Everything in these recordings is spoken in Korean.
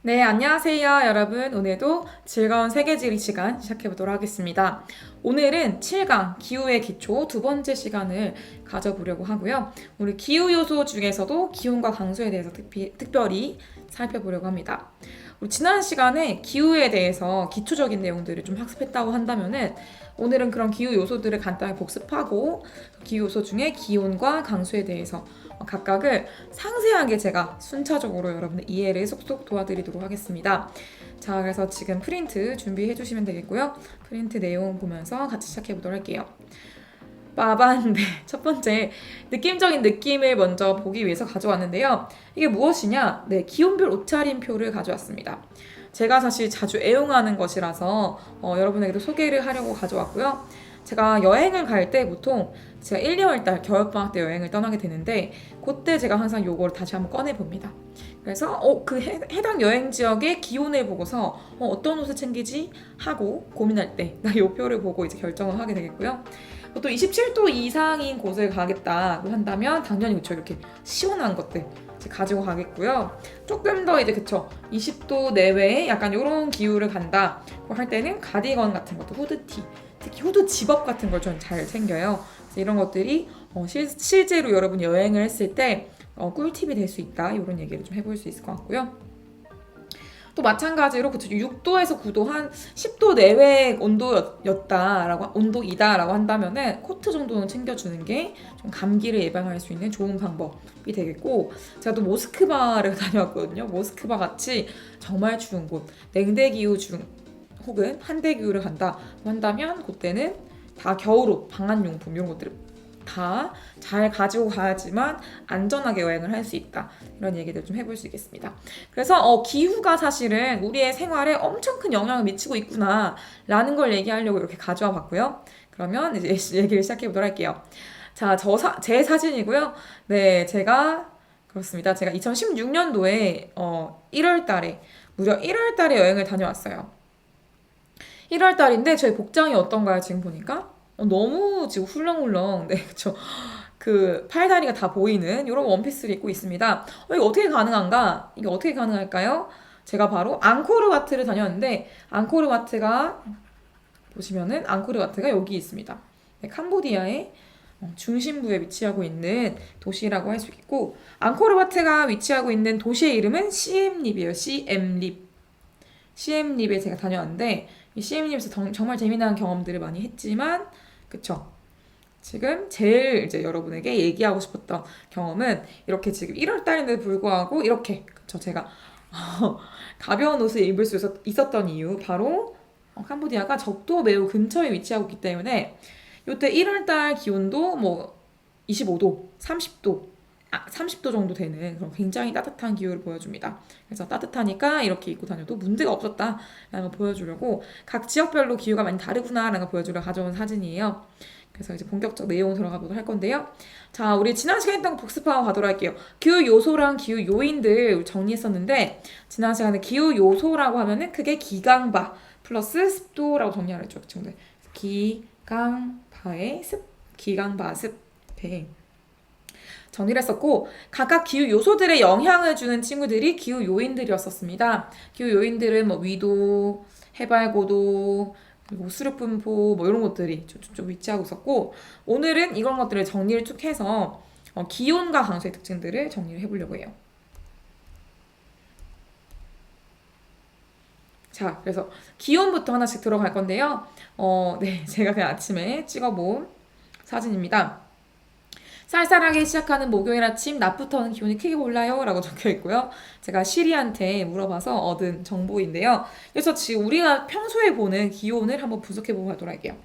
네, 안녕하세요, 여러분. 오늘도 즐거운 세계지리 시간 시작해 보도록 하겠습니다. 오늘은 7강 기후의 기초 두 번째 시간을 가져보려고 하고요. 우리 기후 요소 중에서도 기온과 강수에 대해서 특히, 특별히 살펴보려고 합니다. 지난 시간에 기후에 대해서 기초적인 내용들을 좀 학습했다고 한다면은 오늘은 그런 기후 요소들을 간단히 복습하고 그 기후 요소 중에 기온과 강수에 대해서 각각을 상세하게 제가 순차적으로 여러분의 이해를 쏙쏙 도와드리도록 하겠습니다. 자, 그래서 지금 프린트 준비해 주시면 되겠고요. 프린트 내용 보면서 같이 시작해 보도록 할게요. 빠반, 네. 첫 번째, 느낌적인 느낌을 먼저 보기 위해서 가져왔는데요. 이게 무엇이냐? 네, 기온별 옷차림표를 가져왔습니다. 제가 사실 자주 애용하는 것이라서 어, 여러분에게도 소개를 하려고 가져왔고요. 제가 여행을 갈 때 보통 제가 1, 2월 달 겨울방학 때 여행을 떠나게 되는데 그때 제가 항상 요거를 다시 한번 꺼내 봅니다. 그래서 어, 그 해, 당 여행 지역의 기온을 보고서 어, 떤 옷을 챙기지 하고 고민할 때 나 요 표를 보고 이제 결정을 하게 되겠고요. 또 27도 이상인 곳을 가겠다고 한다면 당연히 그쵸 이렇게 시원한 것들 가지고 가겠고요. 조금 더 이제 그쵸 20도 내외에 약간 이런 기후를 간다 할 때는 가디건 같은 것도 후드티 특히 후드 집업 같은 걸좀잘 챙겨요. 이런 것들이 어, 실, 실제로 여러분 여행을 했을 때 어, 꿀팁이 될 수 있다 이런 얘기를 좀 해볼 수 있을 것 같고요. 또 마찬가지로 그쵸 6도에서 9도 한 10도 내외 온도였다라고 온도이다라고 한다면은 코트 정도는 챙겨주는 게 좀 감기를 예방할 수 있는 좋은 방법이 되겠고 제가 또 모스크바를 다녀왔거든요. 모스크바 같이 정말 추운 곳 냉대 기후 중 혹은 한대 기후를 간다 한다면 그때는 다 겨울옷, 방한용품 이런 것들을 다 잘 가지고 가야지만 안전하게 여행을 할 수 있다. 이런 얘기들 좀 해볼 수 있겠습니다. 그래서 어, 기후가 사실은 우리의 생활에 엄청 큰 영향을 미치고 있구나 라는 걸 얘기하려고 이렇게 가져와 봤고요. 그러면 이제 얘기를 시작해 보도록 할게요. 자, 저 사, 제 사진이고요. 네, 제가 그렇습니다. 제가 2016년도에 어, 1월 달에 무려 1월 달에 여행을 다녀왔어요. 1월 달인데 저희 복장이 어떤가요? 지금 보니까 어, 너무 지금 훌렁훌렁 네 그쵸 그 팔다리가 다 보이는 이런 원피스를 입고 있습니다. 어, 이거 어떻게 가능한가? 이게 어떻게 가능할까요? 제가 바로 앙코르와트를 다녔는데 앙코르와트가 보시면은 앙코르와트가 여기 있습니다. 네, 캄보디아의 어, 중심부에 위치하고 있는 도시라고 할 수 있고 앙코르와트가 위치하고 있는 도시의 이름은 시엠립이에요. 시엠립. 시엠립에 제가 다녀왔는데 이 CM님에서 정말 재미난 경험들을 많이 했지만 그쵸? 지금 제일 이제 여러분에게 얘기하고 싶었던 경험은 이렇게 지금 1월 달인데도 불구하고 이렇게 그쵸 제가 가벼운 옷을 입을 수 있었던 이유 바로 어, 캄보디아가 적도 매우 근처에 위치하고 있기 때문에 이때 1월 달 기온도 뭐 25도, 30도 아, 30도 정도 되는 그런 굉장히 따뜻한 기후를 보여줍니다. 그래서 따뜻하니까 이렇게 입고 다녀도 문제가 없었다라는 걸 보여주려고 각 지역별로 기후가 많이 다르구나라는 걸 보여주려 가져온 사진이에요. 그래서 이제 본격적 내용 들어가 보도록 할 건데요. 자, 우리 지난 시간에 했던 복습하고 가도록 할게요. 기후 요소랑 기후 요인들 정리했었는데 지난 시간에 기후 요소라고 하면은 그게 기강바 플러스 습도라고 했죠. 친구들. 기강바의 습, 기강바 습, 배. 정리를 했었고 각각 기후 요소들의 영향을 주는 친구들이 기후 요인들이었었습니다. 기후 요인들은 뭐 위도, 해발 고도, 그리고 수력 분포 뭐 이런 것들이 좀 위치하고 있었고 오늘은 이런 것들을 정리를 쭉 해서 어, 기온과 강수의 특징들을 정리를 해보려고 해요. 자, 그래서 기온부터 하나씩 들어갈 건데요. 어, 네, 제가 그냥 아침에 찍어본 사진입니다. 쌀쌀하게 시작하는 목요일 아침 낮부터는 기온이 크게 올라요 라고 적혀 있고요. 제가 시리한테 물어봐서 얻은 정보인데요. 그래서 지금 우리가 평소에 보는 기온을 한번 분석해보고 하도록 할게요.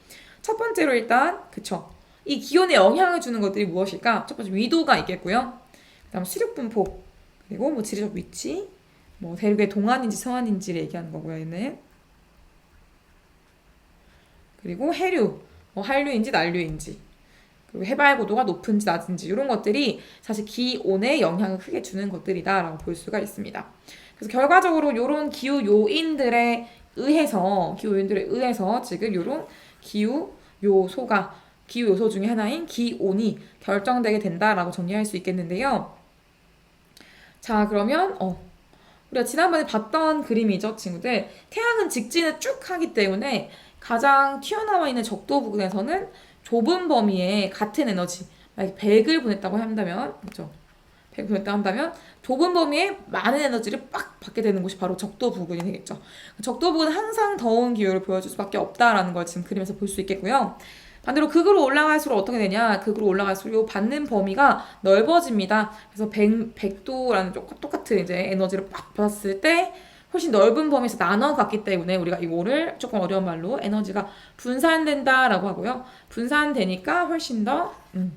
첫 번째로 일단 그쵸. 이 기온에 영향을 주는 것들이 무엇일까? 첫 번째 위도가 있겠고요. 그 다음 수륙 분포 그리고 뭐 지리적 위치 뭐 대륙의 동안인지 서안인지를 얘기하는 거고요. 얘는 그리고 해류 뭐 한류인지 난류인지 그리고 해발 고도가 높은지 낮은지 이런 것들이 사실 기온에 영향을 크게 주는 것들이다라고 볼 수가 있습니다. 그래서 결과적으로 이런 기후 요인들에 의해서 기후 요인들에 의해서 지금 이런 기후 요소가 기후 요소 중에 하나인 기온이 결정되게 된다라고 정리할 수 있겠는데요. 자 그러면 어 우리가 지난번에 봤던 그림이죠, 친구들. 태양은 직진을 쭉 하기 때문에 가장 튀어나와 있는 적도 부근에서는 좁은 범위에 같은 에너지, 만약에 100을 보냈다고 한다면, 그렇죠? 100 보냈다고 한다면 좁은 범위에 많은 에너지를 빡 받게 되는 곳이 바로 적도 부근이 되겠죠. 적도 부근은 항상 더운 기후를 보여줄 수밖에 없다라는 걸 지금 그림에서 볼 수 있겠고요. 반대로 극으로 올라갈수록 어떻게 되냐? 극으로 올라갈수록 요 받는 범위가 넓어집니다. 그래서 100, 100도라는 똑같은 이제 에너지를 빡 받았을 때 훨씬 넓은 범위에서 나눠갔기 때문에 우리가 이거를 조금 어려운 말로 에너지가 분산된다라고 하고요. 분산되니까 훨씬 더 음,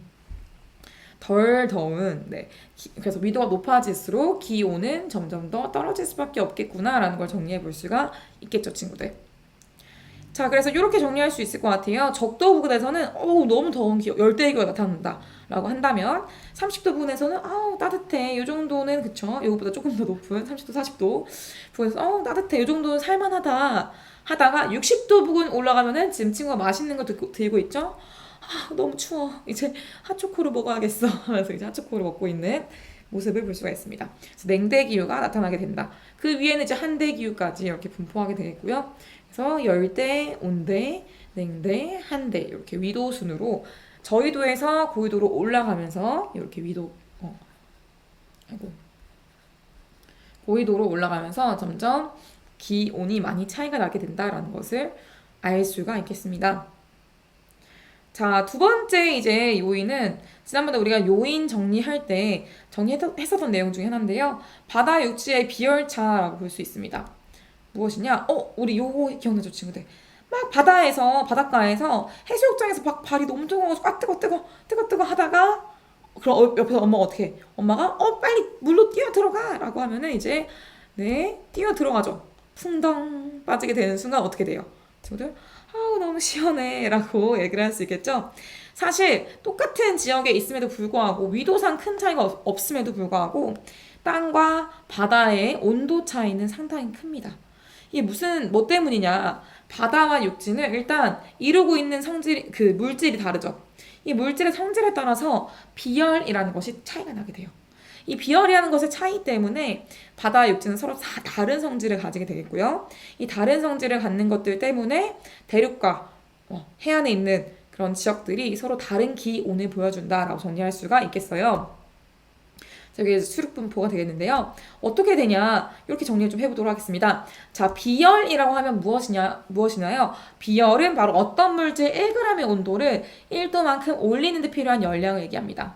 덜 더운 네. 기- 그래서 위도가 높아질수록 기온은 점점 더 떨어질 수밖에 없겠구나라는 걸 정리해 볼 수가 있겠죠, 친구들. 자, 그래서 이렇게 정리할 수 있을 것 같아요. 적도 부근에서는 어우 너무 더운 기후, 열대기가 나타난다라고 한다면 30도 부근에서는 아우 따뜻해. 이 정도는 그쵸? 이거보다 조금 더 높은 30도, 40도 부근에서 어우 따뜻해. 이 정도는 살만하다. 하다가 60도 부근 올라가면은 지금 친구가 맛있는 거 들고, 들고 있죠? 아, 너무 추워. 이제 핫초코를 먹어야겠어. 하면서 이제 핫초코를 먹고 있는 모습을 볼 수가 있습니다. 그래서 냉대 기후가 나타나게 된다. 그 위에는 이제 한대 기후까지 이렇게 분포하게 되겠고요. 그래서 열대, 온대, 냉대, 한대 이렇게 위도 순으로 저위도에서 고위도로 올라가면서 이렇게 위도 어 아이고 고위도로 올라가면서 점점 기온이 많이 차이가 나게 된다라는 것을 알 수가 있겠습니다. 자, 두 번째 이제 요인은 지난번에 우리가 요인 정리할 때 정리했었던 내용 중에 하나인데요. 바다 육지의 비열차라고 볼 수 있습니다. 무엇이냐? 어, 우리 요거 기억나죠, 친구들? 막 바다에서, 바닷가에서 해수욕장에서 막 발이 너무 뜨거워서 아, 뜨거, 뜨거, 뜨거, 뜨거 하다가 그럼 어, 옆에서 엄마가 어떻게 해? 엄마가 어, 빨리 물로 뛰어 들어가! 라고 하면은 이제 네, 뛰어 들어가죠. 풍덩 빠지게 되는 순간 어떻게 돼요? 친구들? 아우 너무 시원해 라고 얘기를 할 수 있겠죠 사실 똑같은 지역에 있음에도 불구하고 위도상 큰 차이가 없- 없음에도 불구하고 땅과 바다의 온도 차이는 상당히 큽니다 이게 무슨 뭐 때문이냐 바다와 육지는 일단 이루고 있는 성질 그 물질이 다르죠 이 물질의 성질에 따라서 비열이라는 것이 차이가 나게 돼요 이 비열이라는 것의 차이 때문에 바다와 육지는 서로 다 다른 성질을 가지게 되겠고요. 이 다른 성질을 갖는 것들 때문에 대륙과 어, 해안에 있는 그런 지역들이 서로 다른 기온을 보여준다라고 정리할 수가 있겠어요. 저기 수륙 분포가 되겠는데요. 어떻게 되냐 이렇게 정리를 좀 해보도록 하겠습니다. 자 비열이라고 하면 무엇이냐 무엇이나요? 비열은 바로 어떤 물질 1g의 온도를 1도만큼 올리는 데 필요한 열량을 얘기합니다.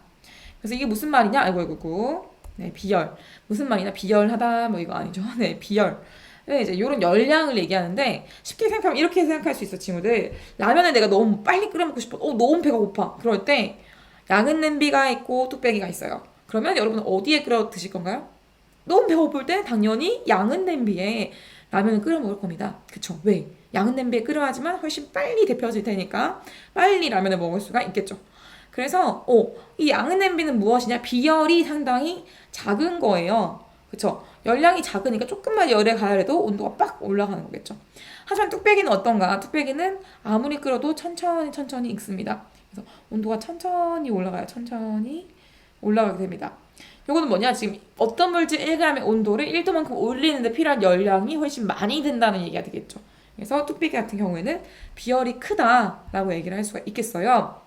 그래서 이게 무슨 말이냐? 아이고 아이고 아이고. 네 비열 무슨 말이냐? 비열하다 뭐 이거 아니죠? 네 비열. 네, 이제 이런 열량을 얘기하는데 쉽게 생각하면 이렇게 생각할 수 있어 친구들 라면을 내가 너무 빨리 끓여 먹고 싶어 어 너무 배가 고파 그럴 때 양은 냄비가 있고 뚝배기가 있어요 그러면 여러분 어디에 끓여 드실 건가요? 너무 배고플 때 당연히 양은 냄비에 라면을 끓여 먹을 겁니다 그쵸 왜? 양은 냄비에 끓여야지만 훨씬 빨리 데펴질 테니까 빨리 라면을 먹을 수가 있겠죠 그래서 어, 이 양은 냄비는 무엇이냐 비열이 상당히 작은 거예요 그쵸 열량이 작으니까 조금만 열에 가열해도 온도가 빡 올라가는 거겠죠. 하지만 뚝배기는 어떤가? 뚝배기는 아무리 끓여도 천천히 천천히 익습니다. 그래서 온도가 천천히 올라가요. 천천히 올라가게 됩니다. 요거는 뭐냐? 지금 어떤 물질 1g의 온도를 1도만큼 올리는데 필요한 열량이 훨씬 많이 든다는 얘기가 되겠죠. 그래서 뚝배기 같은 경우에는 비열이 크다라고 얘기를 할 수가 있겠어요.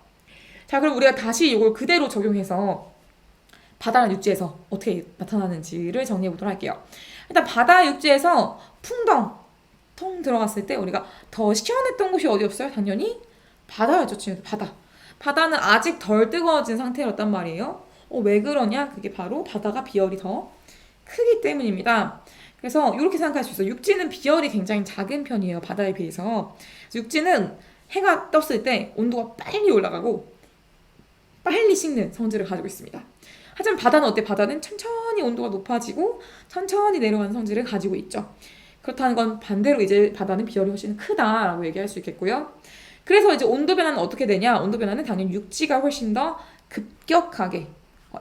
자, 그럼 우리가 다시 이걸 그대로 적용해서 바다나 육지에서 어떻게 나타나는지를 정리해 보도록 할게요. 일단 바다 육지에서 풍덩 통 들어갔을 때 우리가 더 시원했던 곳이 어디였어요? 당연히 바다였죠. 바다. 바다는 아직 덜 뜨거워진 상태였단 말이에요. 어, 왜 그러냐? 그게 바로 바다가 비열이 더 크기 때문입니다. 그래서 이렇게 생각할 수 있어요. 육지는 비열이 굉장히 작은 편이에요. 바다에 비해서. 육지는 해가 떴을 때 온도가 빨리 올라가고 빨리 식는 성질을 가지고 있습니다. 하지만 바다는 어때? 바다는 천천히 온도가 높아지고 천천히 내려가는 성질을 가지고 있죠. 그렇다는 건 반대로 이제 바다는 비열이 훨씬 크다라고 얘기할 수 있겠고요. 그래서 이제 온도 변화는 어떻게 되냐? 온도 변화는 당연히 육지가 훨씬 더 급격하게 어,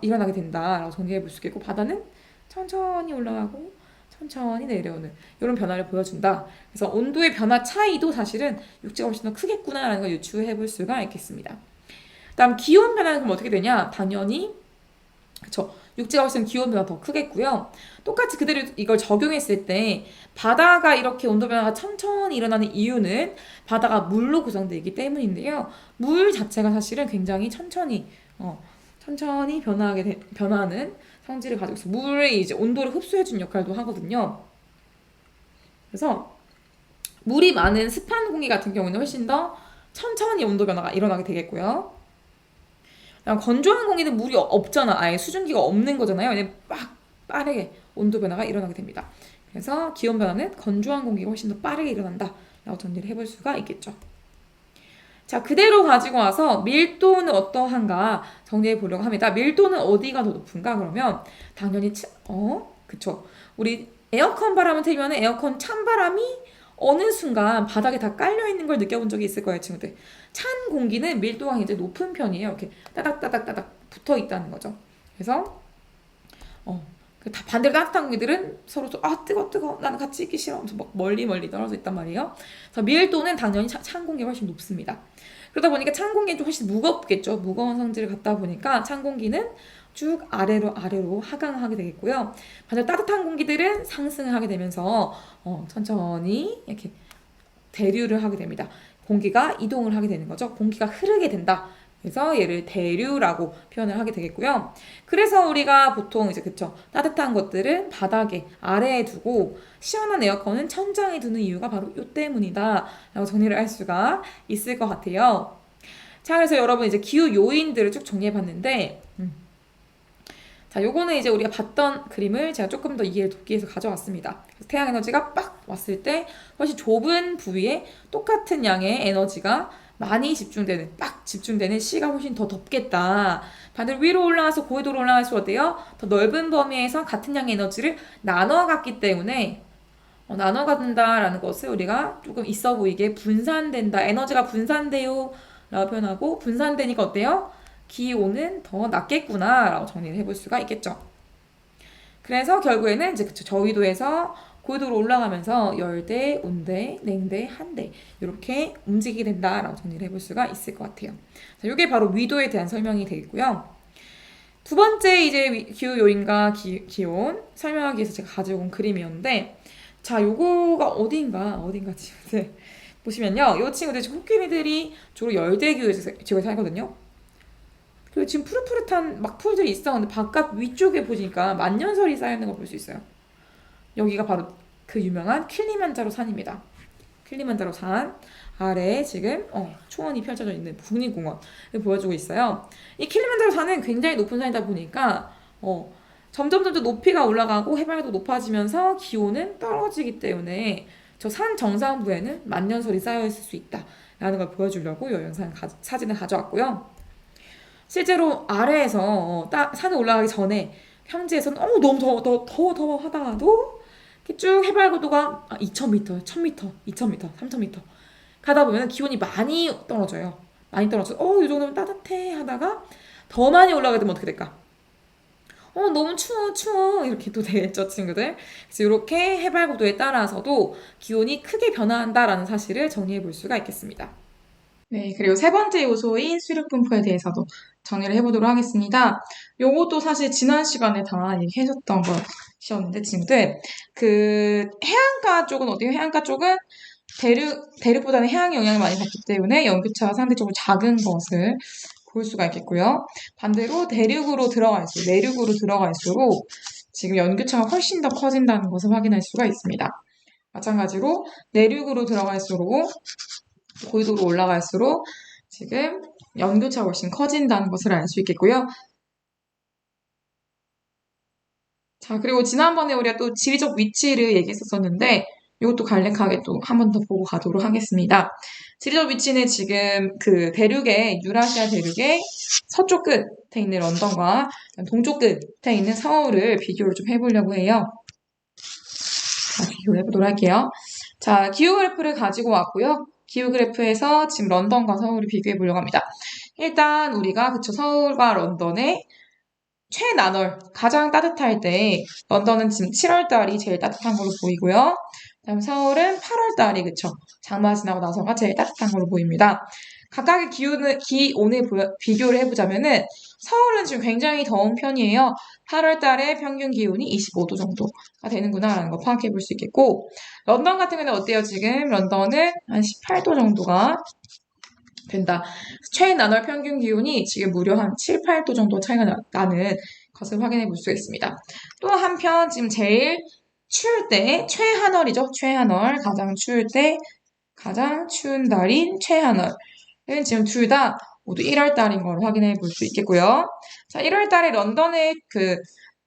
일어나게 된다라고 정리해 볼 수 있겠고 바다는 천천히 올라가고 천천히 내려오는 이런 변화를 보여준다. 그래서 온도의 변화 차이도 사실은 육지가 훨씬 더 크겠구나라는 걸 유추해 볼 수가 있겠습니다. 다음 기온 변화는 그럼 어떻게 되냐? 당연히 그쵸. 육지가 훨씬 기온 변화 더 크겠고요. 똑같이 그대로 이걸 적용했을 때 바다가 이렇게 온도 변화가 천천히 일어나는 이유는 바다가 물로 구성되어 있기 때문인데요. 물 자체가 사실은 굉장히 천천히 어, 천천히 변화하게 되, 변하는 성질을 가지고 있어. 물의 이제 온도를 흡수해준 역할도 하거든요. 그래서 물이 많은 습한 공기 같은 경우는 훨씬 더 천천히 온도 변화가 일어나게 되겠고요. 건조한 공기는 물이 없잖아. 아예 수증기가 없는 거잖아요. 막 빠르게 온도 변화가 일어나게 됩니다. 그래서 기온 변화는 건조한 공기가 훨씬 더 빠르게 일어난다. 라고 정리를 해볼 수가 있겠죠. 자, 그대로 가지고 와서 밀도는 어떠한가 정리해 보려고 합니다. 밀도는 어디가 더 높은가? 그러면 당연히 치, 어, 그쵸. 우리 에어컨 바람을 틀면 에어컨 찬바람이 어느 순간 바닥에 다 깔려 있는 걸 느껴본 적이 있을 거예요, 친구들. 찬 공기는 밀도가 굉장히 높은 편이에요. 이렇게 따닥따닥따닥 붙어 있다는 거죠. 그래서 어, 그 다 반대로 따뜻한 공기들은 서로 아 뜨거 뜨거 나는 같이 있기 싫어 하면서 막 멀리 멀리 떨어져 있단 말이에요. 그래서 밀도는 당연히 차, 찬 공기가 훨씬 높습니다. 그러다 보니까 찬 공기는 좀 훨씬 무겁겠죠. 무거운 성질을 갖다 보니까 찬 공기는 쭉 아래로 아래로 하강하게 되겠고요. 반대로 따뜻한 공기들은 상승을 하게 되면서 어, 천천히 이렇게 대류를 하게 됩니다. 공기가 이동을 하게 되는 거죠. 공기가 흐르게 된다. 그래서 얘를 대류라고 표현을 하게 되겠고요. 그래서 우리가 보통 이제 그쵸 따뜻한 것들은 바닥에 아래에 두고 시원한 에어컨은 천장에 두는 이유가 바로 이 때문이다 라고 정리를 할 수가 있을 것 같아요. 자 그래서 여러분 이제 기후 요인들을 쭉 정리해 봤는데 음. 자 요거는 이제 우리가 봤던 그림을 제가 조금 더 이해를 돕기 위해서 가져왔습니다. 태양 에너지가 빡 왔을 때 훨씬 좁은 부위에 똑같은 양의 에너지가 많이 집중되는 빡 집중되는 시가 훨씬 더 덥겠다. 반대로 위로 올라가서 고緯도로 올라갈수록 어때요? 더 넓은 범위에서 같은 양의 에너지를 나눠 갖기 때문에 어, 나눠 갖는다라는 것을 우리가 조금 있어 보이게 분산된다. 에너지가 분산돼요. 라고 표현하고 분산되니까 어때요? 기온은 더 낮겠구나 라고 정리를 해볼 수가 있겠죠. 그래서 결국에는 이제 그쵸 저위도에서 고도로 올라가면서 열대, 온대, 냉대, 한대 이렇게 움직이게 된다라고 정리를 해볼 수가 있을 것 같아요. 자, 이게 바로 위도에 대한 설명이 되겠고요. 두 번째 이제 기후 요인과 기, 기온 설명하기 위해서 제가 가지고 온 그림이었는데 자 요거가 어딘가 어딘가 지금 보시면요 이 친구들 코끼리들이 주로 열대 기후 지역에 살거든요. 그리고 지금 푸릇푸릇한 막 풀들이 있어 근데 바깥 위쪽에 보니까 만년설이 쌓여 있는 걸 볼 수 있어요. 여기가 바로 그 유명한 킬리만자로 산입니다. 킬리만자로 산 아래에 지금 어, 초원이 펼쳐져 있는 국립공원을 보여주고 있어요. 이 킬리만자로 산은 굉장히 높은 산이다 보니까 어, 점점 점점 높이가 올라가고 해발도 높아지면서 기온은 떨어지기 때문에 저 산 정상부에는 만년설이 쌓여 있을 수 있다라는 걸 보여주려고 이 영상 가, 사진을 가져왔고요. 실제로 아래에서 어, 따, 산에 올라가기 전에 평지에서는 어, 너무 더워 더워 더워 하다가도 이렇게 쭉 해발 고도가 2,000m, 1,000m, 2,000m, 3,000m 가다 보면 기온이 많이 떨어져요. 많이 떨어져. 어, 이 정도면 따뜻해 하다가 더 많이 올라가게 되면 어떻게 될까? 어, 너무 추워, 추워. 이렇게 또 되겠죠, 친구들. 그래서 이렇게 해발 고도에 따라서도 기온이 크게 변화한다라는 사실을 정리해 볼 수가 있겠습니다. 네, 그리고 세 번째 요소인 수륙 분포에 대해서도 정리를 해보도록 하겠습니다. 요것도 사실 지난 시간에 다 얘기해줬던 것 이었는데, 친구들. 그, 해안가 쪽은 어디요? 해안가 쪽은 대륙, 대륙보다는 해양의 영향을 많이 받기 때문에 연교차가 상대적으로 작은 것을 볼 수가 있겠고요. 반대로 대륙으로 들어갈수록, 내륙으로 들어갈수록 지금 연교차가 훨씬 더 커진다는 것을 확인할 수가 있습니다. 마찬가지로 내륙으로 들어갈수록 고위도로 올라갈수록 지금 연교차가 훨씬 커진다는 것을 알 수 있겠고요. 자, 그리고 지난번에 우리가 또 지리적 위치를 얘기했었었는데 이것도 간략하게 또 한 번 더 보고 가도록 하겠습니다. 지리적 위치는 지금 그 대륙의 유라시아 대륙의 서쪽 끝에 있는 런던과 동쪽 끝에 있는 서울을 비교를 좀 해보려고 해요. 자, 비교를 해보도록 할게요. 자, 기후 그래프를 가지고 왔고요. 기후 그래프에서 지금 런던과 서울을 비교해 보려고 합니다. 일단 우리가 그쵸 서울과 런던의 최나널 가장 따뜻할 때 런던은 지금 7월 달이 제일 따뜻한 걸로 보이고요. 그다음 서울은 8월 달이 그쵸 장마 지나고 나서가 제일 따뜻한 걸로 보입니다. 각각의 기온을 기온을 비교를 해보자면은 서울은 지금 굉장히 더운 편이에요. 8월 달에 평균 기온이 25도 정도가 되는구나라는 거 파악해 볼 수 있겠고, 런던 같은 경우는 어때요? 지금 런던은 한 18도 정도가 된다. 최나널 평균 기온이 지금 무려 한 7, 8도 정도 차이가 나, 나는 것을 확인해 볼 수 있습니다. 또 한편 지금 제일 추울 때 최하널이죠. 최하널 가장 추울 때 가장 추운 달인 최하널은 지금 둘 다 모두 1월 달인 걸 확인해 볼 수 있겠고요. 자, 1월 달에 런던의 그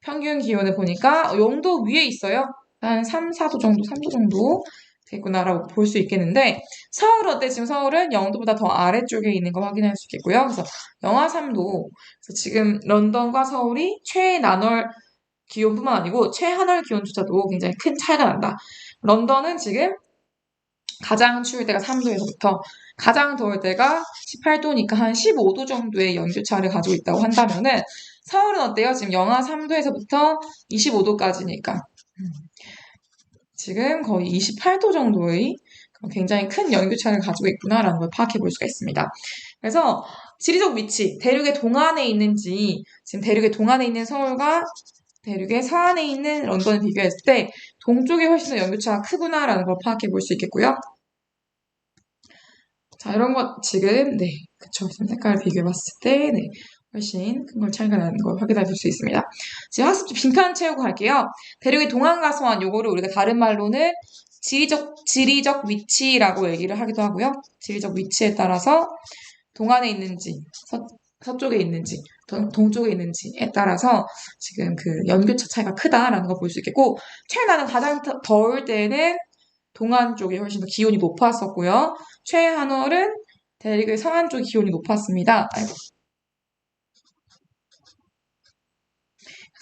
평균 기온을 보니까 0도 위에 있어요. 한 3, 4도 정도, 3도 정도 되구나라고 볼 수 있겠는데 서울 어때? 지금 서울은 0도보다 더 아래쪽에 있는 거 확인할 수 있겠고요. 그래서 영하 3도. 그래서 지금 런던과 서울이 최나널 기온뿐만 아니고 최하늘 기온조차도 굉장히 큰 차이가 난다. 런던은 지금 가장 추울 때가 3도에서부터 가장 더울 때가 18도니까 한 15도 정도의 연교차를 가지고 있다고 한다면은 서울은 어때요? 지금 영하 3도에서부터 25도까지니까 지금 거의 28도 정도의 굉장히 큰 연교차를 가지고 있구나라는 걸 파악해 볼 수가 있습니다. 그래서 지리적 위치, 대륙의 동안에 있는지, 지금 대륙의 동안에 있는 서울과 대륙의 서안에 있는 런던을 비교했을 때 동쪽이 훨씬 더 연교차가 크구나라는 걸 파악해 볼 수 있겠고요. 자, 이런 것 지금 네, 그쵸. 색깔을 비교해 봤을 때 네, 훨씬 큰 걸 차이가 나는 걸 확인해 볼수 있습니다. 지금 학습 빈칸 채우고 갈게요. 대륙의 동안과 서안 요거를 우리가 다른 말로는 지리적 지리적 위치라고 얘기를 하기도 하고요. 지리적 위치에 따라서 동안에 있는지 서, 서쪽에 있는지 동, 동쪽에 있는지에 따라서 지금 그 연교차 차이가 크다라는 걸 볼 수 있겠고 최나는 가장 더, 더울 때는 동안 쪽이 훨씬 더 기온이 높았었고요. 최하늘은 대륙의 서안 쪽 기온이 높았습니다. 아이고.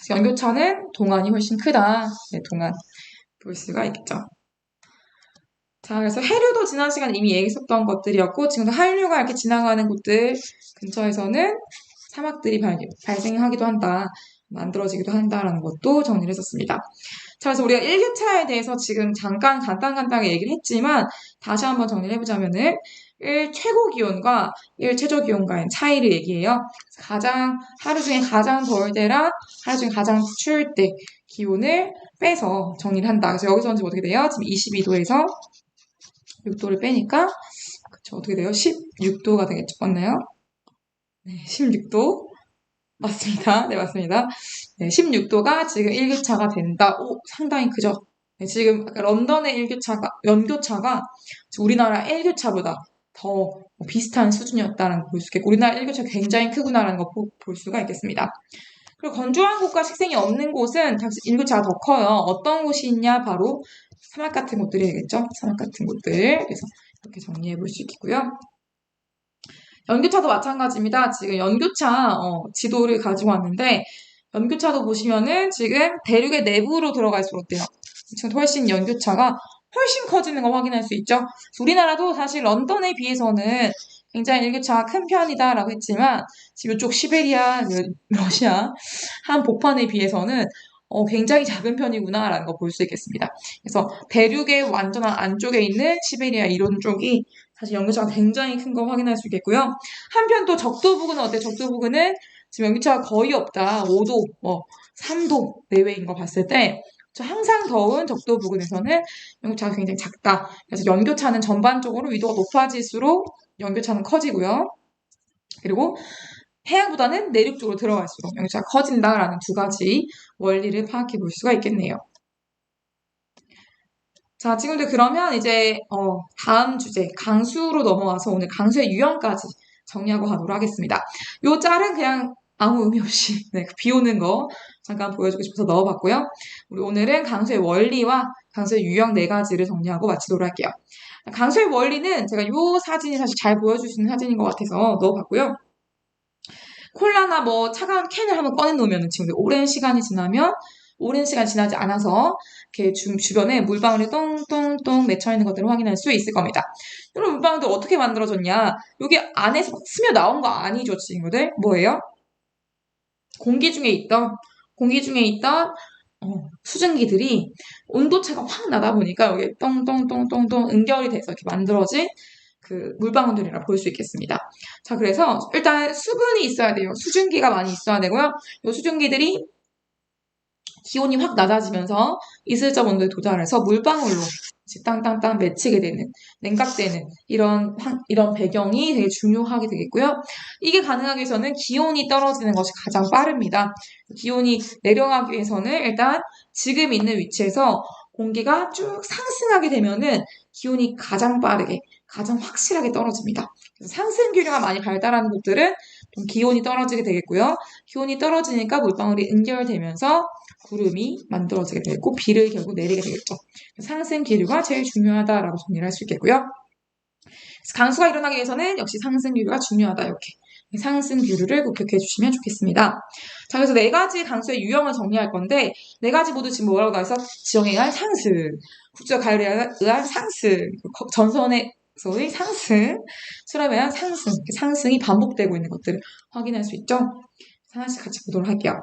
연교차는 동안이 훨씬 크다. 네, 동안 볼 수가 있겠죠. 자, 그래서 해류도 지난 시간에 이미 얘기했었던 것들이었고, 지금도 한류가 이렇게 지나가는 곳들 근처에서는 사막들이 발, 발생하기도 한다. 만들어지기도 한다라는 것도 정리를 했었습니다. 자, 그래서 우리가 1교차에 대해서 지금 잠깐 간단간단하게 얘기를 했지만, 다시 한번 정리를 해보자면은, 1 최고 기온과 1 최저 기온과의 차이를 얘기해요. 가장, 하루 중에 가장 더울 때랑 하루 중에 가장 추울 때 기온을 빼서 정리를 한다. 그래서 여기서 지금 어떻게 돼요? 지금 22도에서 6도를 빼니까, 그쵸, 어떻게 돼요? 16도가 되겠죠? 맞나요? 네, 16도. 맞습니다. 네, 맞습니다. 네, 16도가 지금 1교차가 된다. 오, 상당히 크죠? 네, 지금 런던의 1교차가, 연교차가 우리나라 1교차보다 더 비슷한 수준이었다는 걸 볼 수 있겠고, 우리나라 1교차가 굉장히 크구나라는 걸 볼 수가 있겠습니다. 그리고 건조한 곳과 식생이 없는 곳은 당시 1교차가 더 커요. 어떤 곳이 있냐? 바로 사막 같은 곳들이 되겠죠? 사막 같은 곳들. 그래서 이렇게 정리해 볼 수 있겠고요. 연교차도 마찬가지입니다. 지금 연교차 어, 지도를 가지고 왔는데 연교차도 보시면은 지금 대륙의 내부로 들어갈수록 어때요? 지금 훨씬 연교차가 훨씬 커지는 거 확인할 수 있죠. 우리나라도 사실 런던에 비해서는 굉장히 일교차가 큰 편이다라고 했지만 지금 이쪽 시베리아, 러시아 한 복판에 비해서는 어, 굉장히 작은 편이구나라는 거 볼 수 있겠습니다. 그래서 대륙의 완전한 안쪽에 있는 시베리아 이런 쪽이 사실 연교차가 굉장히 큰 거 확인할 수 있겠고요. 한편 또 적도 부근은 어때? 적도 부근은 지금 연교차가 거의 없다. 5도, 뭐 3도 내외인 거 봤을 때 항상 더운 적도 부근에서는 연교차가 굉장히 작다. 그래서 연교차는 전반적으로 위도가 높아질수록 연교차는 커지고요. 그리고 해양보다는 내륙 쪽으로 들어갈수록 연교차가 커진다라는 두 가지 원리를 파악해 볼 수가 있겠네요. 자, 지금도 그러면 이제 어, 다음 주제 강수로 넘어와서 오늘 강수의 유형까지 정리하고 가도록 하겠습니다. 요 짤은 그냥 아무 의미 없이 네, 그비 오는 거 잠깐 보여주고 싶어서 넣어봤고요. 우리 오늘은 강수의 원리와 강수의 유형 네 가지를 정리하고 마치도록 할게요. 강수의 원리는 제가 이 사진이 사실 잘 보여줄 수 있는 사진인 것 같아서 넣어봤고요. 콜라나 뭐 차가운 캔을 한번 꺼내 놓으면 지금 오랜 시간이 지나면 오랜 시간 지나지 않아서 이렇게 주, 주변에 물방울이 똥똥똥 맺혀 있는 것들을 확인할 수 있을 겁니다. 여러분 물방울들 어떻게 만들어졌냐? 여기 안에서 스며 나온 거 아니죠, 친구들? 뭐예요? 공기 중에 있던 공기 중에 있던 어, 수증기들이 온도차가 확 나다 보니까 여기 똥똥똥똥똥 응결이 돼서 이렇게 만들어진 그 물방울들이라 볼 수 있겠습니다. 자, 그래서 일단 수분이 있어야 돼요. 수증기가 많이 있어야 되고요. 이 수증기들이 기온이 확 낮아지면서 이슬점 온도에 도달해서 물방울로 땅땅땅 맺히게 되는 냉각되는 이런 환- 이런 배경이 되게 중요하게 되겠고요. 이게 가능하기 위해서는 기온이 떨어지는 것이 가장 빠릅니다. 기온이 내려가기 위해서는 일단 지금 있는 위치에서 공기가 쭉 상승하게 되면은 기온이 가장 빠르게, 가장 확실하게 떨어집니다. 상승 기류가 많이 발달하는 곳들은 좀 기온이 떨어지게 되겠고요. 기온이 떨어지니까 물방울이 응결되면서 구름이 만들어지게 되고 비를 결국 내리게 되겠죠. 상승 기류가 제일 중요하다라고 정리를 할 수 있겠고요. 강수가 일어나기 위해서는 역시 상승 기류가 중요하다 이렇게 상승 기류를 기억해 주시면 좋겠습니다. 자 그래서 네 가지 강수의 유형을 정리할 건데 네 가지 모두 지금 뭐라고 나와서 지형에 의한 상승, 국적 가열에 의한 상승, 거- 전선에서의 상승, 수렴에 의한 상승, 상승이 반복되고 있는 것들을 확인할 수 있죠. 하나씩 같이 보도록 할게요.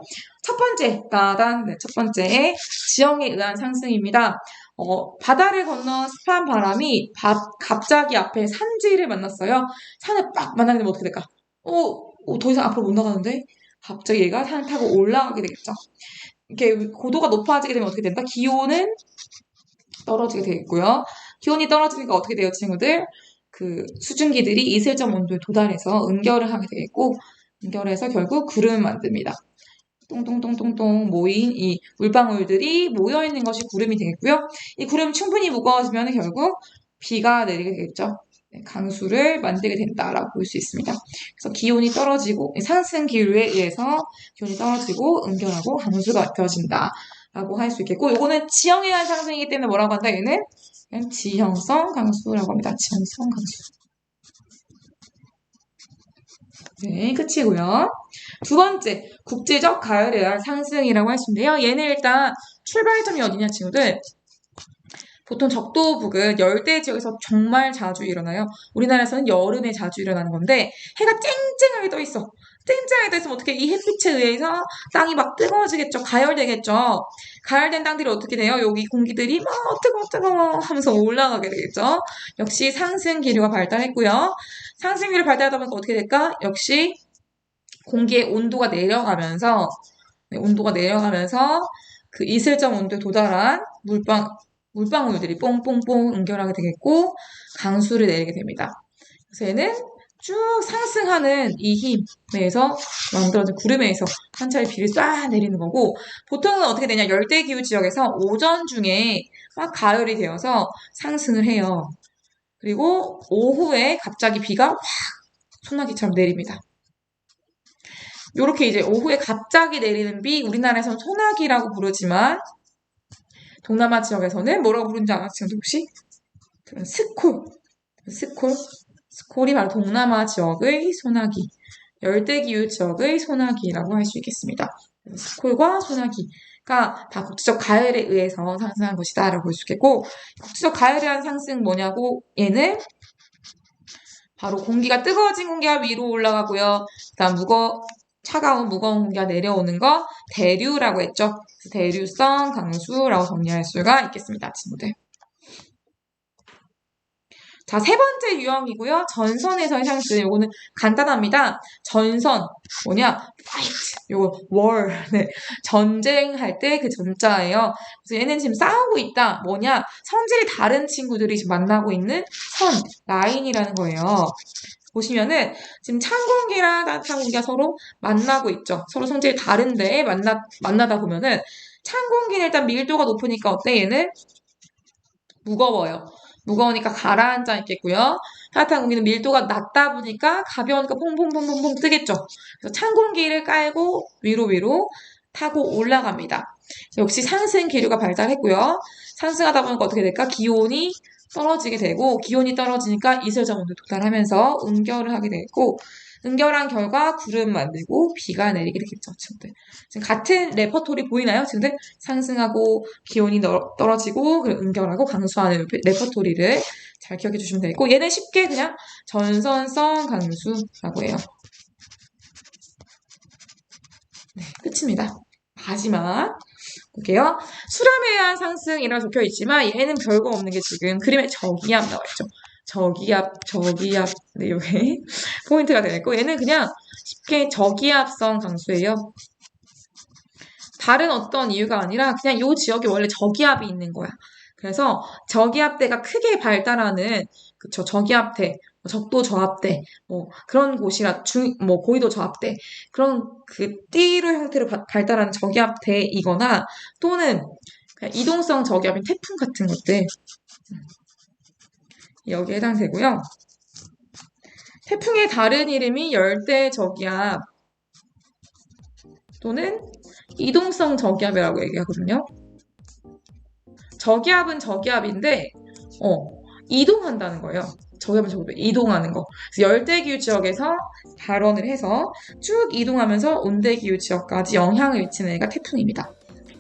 첫 번째, 따단, 네, 첫 번째, 지형에 의한 상승입니다. 어, 바다를 건너 습한 바람이 바- 갑자기 앞에 산지를 만났어요. 산을 빡 만나게 되면 어떻게 될까? 어, 어, 더 이상 앞으로 못 나가는데? 갑자기 얘가 산을 타고 올라가게 되겠죠. 이렇게 고도가 높아지게 되면 어떻게 된다? 기온은 떨어지게 되겠고요. 기온이 떨어지니까 어떻게 돼요, 친구들? 그 수증기들이 이슬점 온도에 도달해서 응결을 하게 되겠고, 응결해서 결국 구름을 만듭니다. 똥똥똥똥똥 모인 이 물방울들이 모여 있는 것이 구름이 되겠고요. 이 구름이 충분히 무거워지면 결국 비가 내리게 되겠죠. 네, 강수를 만들게 된다라고 볼 수 있습니다. 그래서 기온이 떨어지고 상승 기류에 의해서 기온이 떨어지고 응결하고 강수가 되어진다라고 할 수 있겠고 이거는 지형에 의한 상승이기 때문에 뭐라고 한다 얘는 지형성 강수라고 합니다. 지형성 강수. 네, 끝이고요. 두 번째, 국제적 가열에 의한 상승이라고 있는데요. 얘는 일단 출발점이 어디냐, 친구들? 보통 적도 북은 열대 지역에서 정말 자주 일어나요. 우리나라에서는 여름에 자주 일어나는 건데 해가 쨍쨍하게 떠 있어. 쨍쨍하게 떠 있으면 어떻게 이 햇빛에 의해서 땅이 막 뜨거워지겠죠. 가열되겠죠. 가열된 땅들이 어떻게 돼요? 여기 공기들이 막 뜨거워 뜨거워 하면서 올라가게 되겠죠. 역시 상승 기류가 발달했고요. 상승 기류 발달하다 보니까 어떻게 될까? 역시 공기의 온도가 내려가면서 네, 온도가 내려가면서 그 이슬점 온도에 도달한 물방 물방울들이 뽕뽕뽕 응결하게 되겠고 강수를 내리게 됩니다. 그래서 얘는 쭉 상승하는 이 힘에서 만들어진 구름에서 한 차례 비를 쏴 내리는 거고 보통은 어떻게 되냐 열대 기후 지역에서 오전 중에 막 가열이 되어서 상승을 해요. 그리고 오후에 갑자기 비가 확 소나기처럼 내립니다. 요렇게 이제 오후에 갑자기 내리는 비 우리나라에서는 소나기라고 부르지만 동남아 지역에서는 뭐라고 부르는지 아세요, 혹시? 스콜. 스콜. 스콜이 바로 동남아 지역의 소나기. 열대기후 지역의 소나기라고 할 수 있겠습니다. 스콜과 소나기가 다 국제적 가열에 의해서 상승한 것이다 라고 볼 수 있겠고 국제적 가열에 의한 상승 뭐냐고 얘는 바로 공기가 뜨거워진 공기가 위로 올라가고요. 그다음 무거 차가운 무거운 공기가 내려오는 거 대류라고 했죠. 대류성 강수라고 정리할 수가 있겠습니다, 친구들. 자, 세 번째 유형이고요. 전선에서의 상승. 요거는 간단합니다. 전선. 뭐냐? fight. 요거 war. 네. 전쟁할 때 그 전자예요. 그래서 얘는 지금 싸우고 있다. 뭐냐? 성질이 다른 친구들이 지금 만나고 있는 선, 라인이라는 거예요. 보시면은 지금 찬 공기랑 따뜻한 공기가 서로 만나고 있죠. 서로 성질이 다른데 만나 만나다 보면은 찬 공기는 일단 밀도가 높으니까 어때? 얘는 무거워요. 무거우니까 가라앉아 있겠고요. 따뜻한 공기는 밀도가 낮다 보니까 가벼우니까 퐁퐁퐁퐁퐁 뜨겠죠. 그래서 찬 공기를 깔고 위로 위로 타고 올라갑니다. 역시 상승 기류가 발달했고요. 상승하다 보니까 어떻게 될까? 기온이 떨어지게 되고 기온이 떨어지니까 이슬점 온도에 도달하면서 응결을 하게 되고 응결한 결과 구름 만들고 비가 내리게 되겠죠, 친구들. 지금 같은 레퍼토리 보이나요, 친구들? 상승하고 기온이 너- 떨어지고 그리고 응결하고 강수하는 레퍼토리를 잘 기억해 주시면 되고 얘는 쉽게 그냥 전선성 강수라고 해요. 네, 끝입니다. 마지막 볼게요. 수렴에 의한 상승이라고 적혀 있지만 얘는 별거 없는 게 지금 그림에 저기압 나와 있죠. 저기압, 저기압, 네, 요게 포인트가 되겠고 얘는 그냥 쉽게 저기압성 강수예요. 다른 어떤 이유가 아니라 그냥 이 지역에 원래 저기압이 있는 거야. 그래서 저기압대가 크게 발달하는 그쵸 저기압대, 뭐 적도 저압대, 뭐 그런 곳이라 중 뭐 고위도 저압대 그런 그 띠로 형태로 바- 발달하는 저기압대이거나 또는 이동성 저기압인 태풍 같은 것들 음, 여기에 해당되고요. 태풍의 다른 이름이 열대 저기압 또는 이동성 저기압이라고 얘기하거든요. 저기압은 저기압인데, 어, 이동한다는 거예요. 저기압은 저기압, 이동하는 거. 그래서 열대 기후 지역에서 발원을 해서 쭉 이동하면서 온대 기후 지역까지 영향을 미치는 애가 태풍입니다.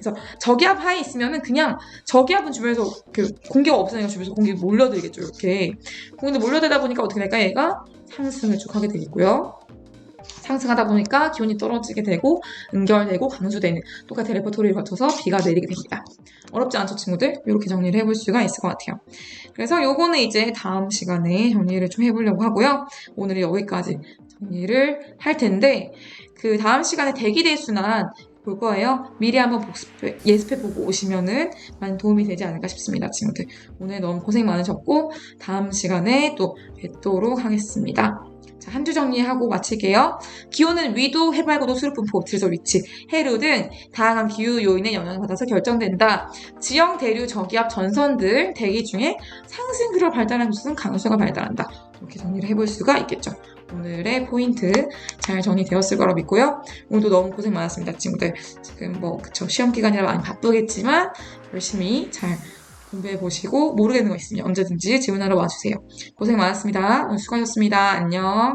그래서 저기압 하에 있으면은 그냥 저기압은 주변에서 그 공기가 없으니까 주변에서 공기 몰려들겠죠, 이렇게. 공기 몰려들다 보니까 어떻게 될까? 얘가 상승을 쭉 하게 되겠고요. 상승하다 보니까 기온이 떨어지게 되고 응결되고 강수되는 똑같은 레퍼토리를 거쳐서 비가 내리게 됩니다. 어렵지 않죠, 친구들? 이렇게 정리를 해볼 수가 있을 것 같아요. 그래서 요거는 이제 다음 시간에 정리를 좀 해보려고 하고요. 오늘은 여기까지 정리를 할 텐데 그 다음 시간에 대기대 순환 볼 거예요. 미리 한번 복습해, 예습해보고 오시면은 많이 도움이 되지 않을까 싶습니다, 친구들. 오늘 너무 고생 많으셨고 다음 시간에 또 뵙도록 하겠습니다. 자, 한 주 정리하고 마칠게요. 기온은 위도, 해발고도, 수륙분포, 질소 위치, 해류 등 다양한 기후 요인의 영향을 받아서 결정된다. 지형, 대류, 저기압, 전선들 대기 중에 상승기로 발달한 곳은 강수가 발달한다. 이렇게 정리를 해볼 수가 있겠죠. 오늘의 포인트 잘 정리되었을 거라 믿고요. 오늘도 너무 고생 많았습니다, 친구들. 지금 뭐 그쵸 시험 기간이라 많이 바쁘겠지만 열심히 잘 공부해 보시고 모르겠는 거 있으면 언제든지 질문하러 와주세요. 고생 많았습니다. 오늘 수고하셨습니다. 안녕.